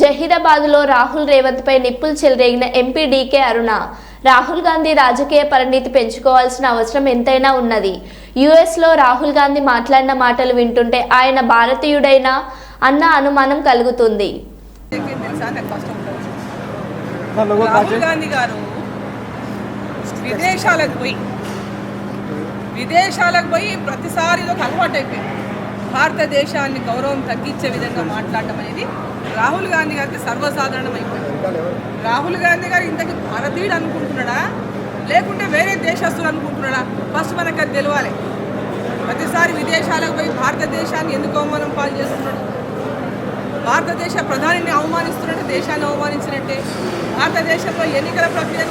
జహీరాబాద్లో రాహుల్ రేవంత్ పై నిప్పులు చెలరేగిన ఎంపీ డీకే అరుణ. రాహుల్ గాంధీ రాజకీయ పరిణితి పెంచుకోవాల్సిన అవసరం ఎంతైనా ఉన్నది. యుఎస్లో రాహుల్ గాంధీ మాట్లాడిన మాటలు వింటుంటే ఆయన భారతీయుడైనా అన్న అనుమానం కలుగుతుంది. రాహుల్ గాంధీ గారు విదేశాలకు పోయి విదేశాలకు పోయి ప్రతిసారి అలవాటు అయిపోయింది భారతదేశాన్ని గౌరవం తగ్గించే విధంగా మాట్లాడటం అనేది రాహుల్ గాంధీ గారికి సర్వసాధారణం అయిపోయింది రాహుల్ గాంధీ గారు ఇంతకి భారతీయుడు అనుకుంటున్నాడా? లేకుంటే వేరే దేశస్తులు అనుకుంటున్నాడా? ఫస్ట్ మనకు అది తెలియాలి ప్రతిసారి విదేశాలకు పోయి భారతదేశాన్ని ఎందుకు అవమానం పాలు చేస్తున్నాడు? భారతదేశ ప్రధానిని అవమానిస్తున్నట్టు దేశాన్ని అవమానించినట్టే? భారతదేశంలో ఎన్నికల ప్రక్రియ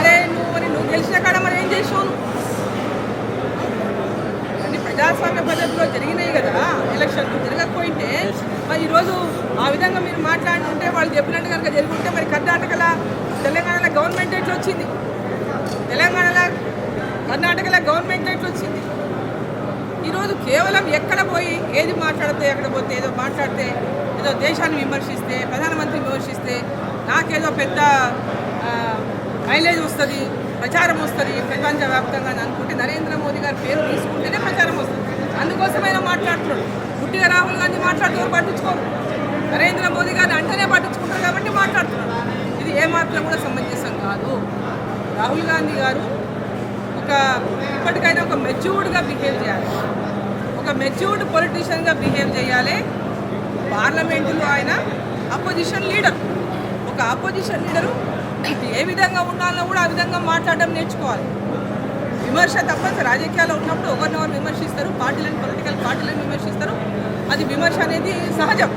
అరే నువ్వు మరి నువ్వు గెలిచిన కాడ మరి ఏం చేసావు నువ్వు? అన్ని ప్రజాస్వామ్య పద్ధతిలో జరిగినాయి కదా ఎలక్షన్లు జరగకపోయింటే మరి ఈరోజు ఆ విధంగా మీరు మాట్లాడుతుంటే వాళ్ళు చెప్పినట్టు కనుక జరుగుంటే మరి కర్ణాటకలో తెలంగాణలో గవర్నమెంట్ ఎట్లా వచ్చింది తెలంగాణలో కర్ణాటకలో గవర్నమెంట్ ఎట్లా వచ్చింది ఈరోజు కేవలం ఎక్కడ పోయి ఏది మాట్లాడితే ఎక్కడ పోతే ఏదో మాట్లాడితే ఏదో దేశాన్ని విమర్శిస్తే ప్రధానమంత్రిని విమర్శిస్తే నాకేదో పెద్ద మైలేజ్ వస్తుంది ప్రచారం వస్తుంది ప్రపంచవ్యాప్తంగా అని అనుకుంటే నరేంద్ర మోదీ గారి పేరు తీసుకుంటేనే ప్రచారం వస్తుంది. అందుకోసమైనా మాట్లాడుతున్నాడు. గుట్టిగా రాహుల్ గాంధీ మాట్లాడుతూ పట్టించుకోరు? నరేంద్ర మోదీ గారిని అంటేనే పట్టించుకుంటారు కాబట్టి మాట్లాడుతున్నాడు. ఇది ఏమాత్రం కూడా సమంజసం కాదు. రాహుల్ గాంధీ గారు ఒక ఇప్పటికైనా ఒక మెచ్యూర్డ్గా బిహేవ్ చేయాలి. ఒక మెచ్యూర్డ్ పొలిటీషియన్గా బిహేవ్ చేయాలి. పార్లమెంటులో ఆయన అపోజిషన్ లీడర్. ఒక అపోజిషన్ లీడరు ఏ విధంగా ఉండాలో కూడా ఆ విధంగా మాట్లాడడం నేర్చుకోవాలి. విమర్శ తప్ప రాజకీయాల్లో ఉన్నప్పుడు ఒకరినొకరు విమర్శిస్తారు పార్టీ అది విమర్శ అనేది సహజం.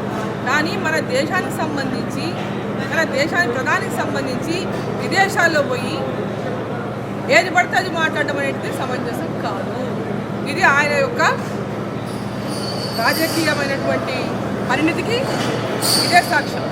కానీ మన దేశానికి సంబంధించి మన దేశానికి ప్రధానికి సంబంధించి విదేశాల్లో పోయి ఏది పడితే అది మాట్లాడడం అనేది సమంజసం కాదు. ఇది ఆయన యొక్క రాజకీయమైనటువంటి పరిణితికి ఇదే సాక్ష్యం